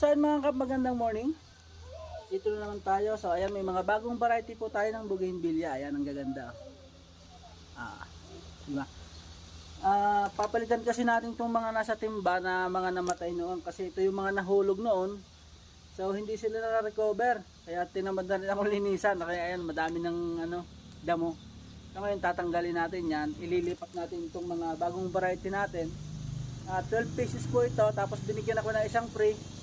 So ayun mga kap, magandang morning. Dito na naman tayo. So ayan, may mga bagong variety po tayo ng bougainvillea. Ayan, ang gaganda. Ah, di ba? Ah, papalitan kasi natin itong mga nasa timba na mga namatay noon kasi ito yung mga nahulog noon. So hindi sila na-recover. Kaya tinamad na rin ako linisan. Kaya ayan, madami ng ano, damo. So ngayon tatanggalin natin yan. Ililipat natin itong mga bagong variety natin. Ah, 12 pieces po ito. Tapos binigyan ako ng isang free.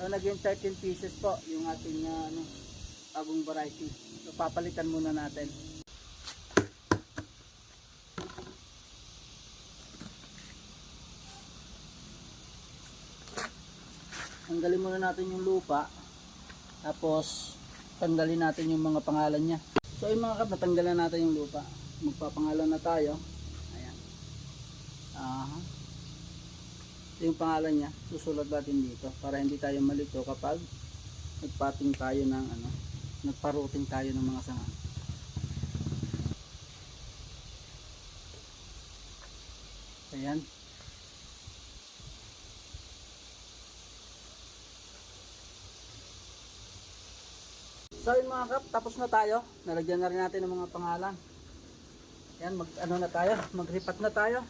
So naging 13 pieces po yung ating ah, ano, bagong variety. So papalitan muna natin. Tanggalin muna natin yung lupa. Tapos tanggalin natin yung mga pangalan niya. So yung mga kap, natanggalan natin yung lupa. Magpapangalan na tayo. Ayan. Aha. Ito yung pangalan niya. Susulat natin dito para hindi tayo malito kapag nagpating tayo ng ano, nagparuting tayo ng mga sanga. Ayan. So yun mga kap, tapos na tayo. Nalagyan na rin natin ng mga pangalan. Yan, mag ano na tayo, magripat na tayo.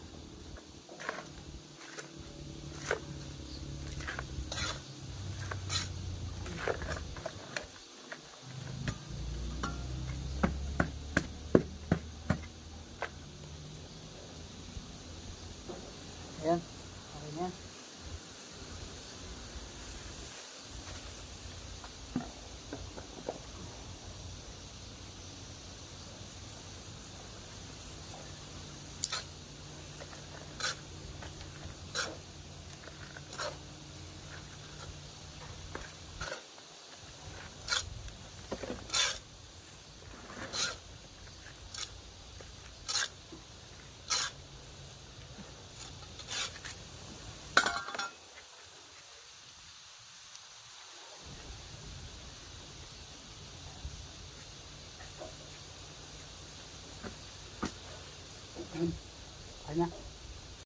Ayan, okay na. Ayan. Ayan na.